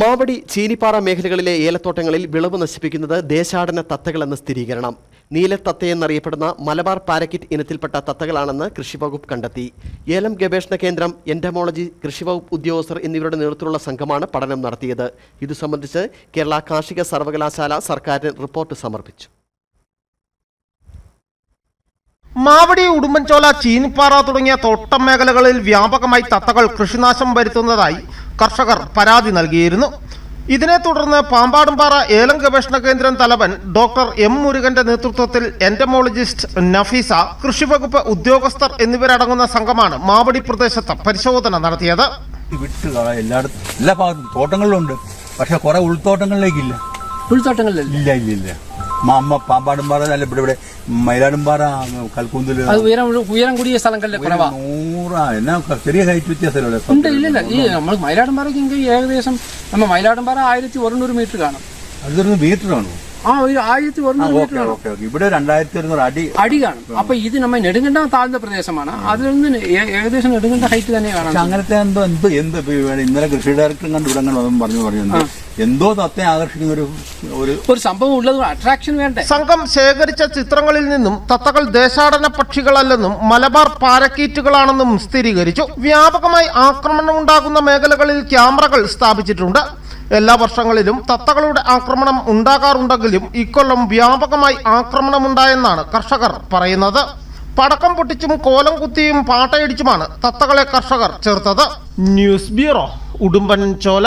മാവടി ചീനിപ്പാറ മേഖലകളിലെ ഏലത്തോട്ടങ്ങളിൽ വിളവ് നശിപ്പിക്കുന്നത് ദേശാടന തത്തകളെന്ന സ്ഥിരീകരണം. നീലത്തത്തയെന്നറിയപ്പെടുന്ന മലബാർ പാരക്കിറ്റ് ഇനത്തിൽപ്പെട്ട തത്തകളാണെന്ന് കൃഷിവകുപ്പ് കണ്ടെത്തി. ഏലം ഗവേഷണ കേന്ദ്രം എൻഡമോളജി കൃഷിവകുപ്പ് ഉദ്യോഗസ്ഥർ എന്നിവരുടെ നേതൃത്വത്തിലുള്ള സംഘമാണ് പഠനം നടത്തിയത്. ഇതു സംബന്ധിച്ച് കേരള കാർഷിക സർവകലാശാല സർക്കാരിന് റിപ്പോർട്ട് സമർപ്പിച്ചു. മാവടി ഉടുമ്പൻചോല ചീനിപ്പാറ തുടങ്ങിയ തോട്ടം മേഖലകളിൽ വ്യാപകമായി തത്തകൾ കൃഷിനാശം വരുത്തുന്നതായി കർഷകർ പരാതി നൽകിയിരുന്നു. ഇതിനെ തുടർന്ന് പാമ്പാടുംപാറ ഏലം ഗവേഷണ കേന്ദ്രം തലവൻ ഡോക്ടർ എം മുരുകന്റെ നേതൃത്വത്തിൽ എന്റമോളജിസ്റ്റ് നഫീസ കൃഷിവകുപ്പ് ഉദ്യോഗസ്ഥർ എന്നിവരടങ്ങുന്ന സംഘമാണ് മാവടി പ്രദേശത്ത് പരിശോധന നടത്തിയത്. എല്ലായിടത്തും എല്ലാ ഭാഗത്തും തോട്ടങ്ങളിലുണ്ട്. പക്ഷെ കുറെ ഉൾത്തോട്ടങ്ങളിലേക്കില്ല. ഉൾത്തോട്ടങ്ങളിലില്ല? ഇല്ല ഇല്ല ഇല്ല. മാമ്മ പാമ്പാടുംപാറ അല്ല ഇവിടെ ഇവിടെ. മയിലാടുംപാറ കൽക്കുന്നിൽ അത് ഉയരം ഉയരം കൂടിയ സ്ഥലങ്ങളിലെ കുറവാ. നൂറാ എന്നാ ചെറിയ ഹൈറ്റ് വ്യത്യാസമല്ലേ ഉണ്ട് ഇല്ലില്ല ഈ നമ്മൾ മയിലാടുംപാറയ്ക്ക് ഏകദേശം നമ്മ മയിലാടുംപാറ ആയിരത്തി ഒരുന്നൂറ് മീറ്റർ കാണും. അതൊരു മീറ്ററാണ് ആ ഒരു ആയിരത്തി ഒരുന്നൂറ് മീറ്റർ കാണും. ഇവിടെ രണ്ടായിരത്തി ഒരുന്നൂറ് അടി. അടി കാണും. അപ്പൊ ഇത് നമ്മ നെടുങ്കണ്ട താഴ്ന്ന പ്രദേശമാണ്. അതിൽ നിന്ന് ഏകദേശം നെടുങ്കണ്ട ഹൈറ്റ് തന്നെ കാണാം അങ്ങനത്തെ എന്തോ എന്തോ എന്ത് ഇന്നലെ കൃഷി ഡയറക്ടറും കണ്ടു ഇവിടെ അങ്ങനെ പറഞ്ഞു പറഞ്ഞു. എന്തോ തത്തെ ആകർഷിക്കുന്ന ഒരു ഒരു ഒരു സംഭവം ഉള്ളത് അട്രാക്ഷൻ വേണ്ടേ? സംഘം ശേഖരിച്ച ചിത്രങ്ങളിൽ നിന്നും തത്തകൾ ദേശാടന പക്ഷികളല്ലെന്നും മലബാർ പാരക്കീറ്റുകളാണെന്നും സ്ഥിരീകരിച്ചു. വ്യാപകമായി ആക്രമണം ഉണ്ടാകുന്ന മേഖലകളിൽ ക്യാമറകൾ സ്ഥാപിച്ചിട്ടുണ്ട്. എല്ലാ വർഷങ്ങളിലും തത്തകളുടെ ആക്രമണം ഉണ്ടാകാറുണ്ടെങ്കിലും ഇക്കൊല്ലം വ്യാപകമായി ആക്രമണമുണ്ടായെന്നാണ് കർഷകർ പറയുന്നത്. പടക്കം പൊട്ടിച്ചും കോലം കുത്തിയും പാട്ടയടിച്ചുമാണ് തത്തകളെ കർഷകർ ചേർത്തത് ന്യൂസ് ബ്യൂറോ ഉടുമ്പൻ ചോല.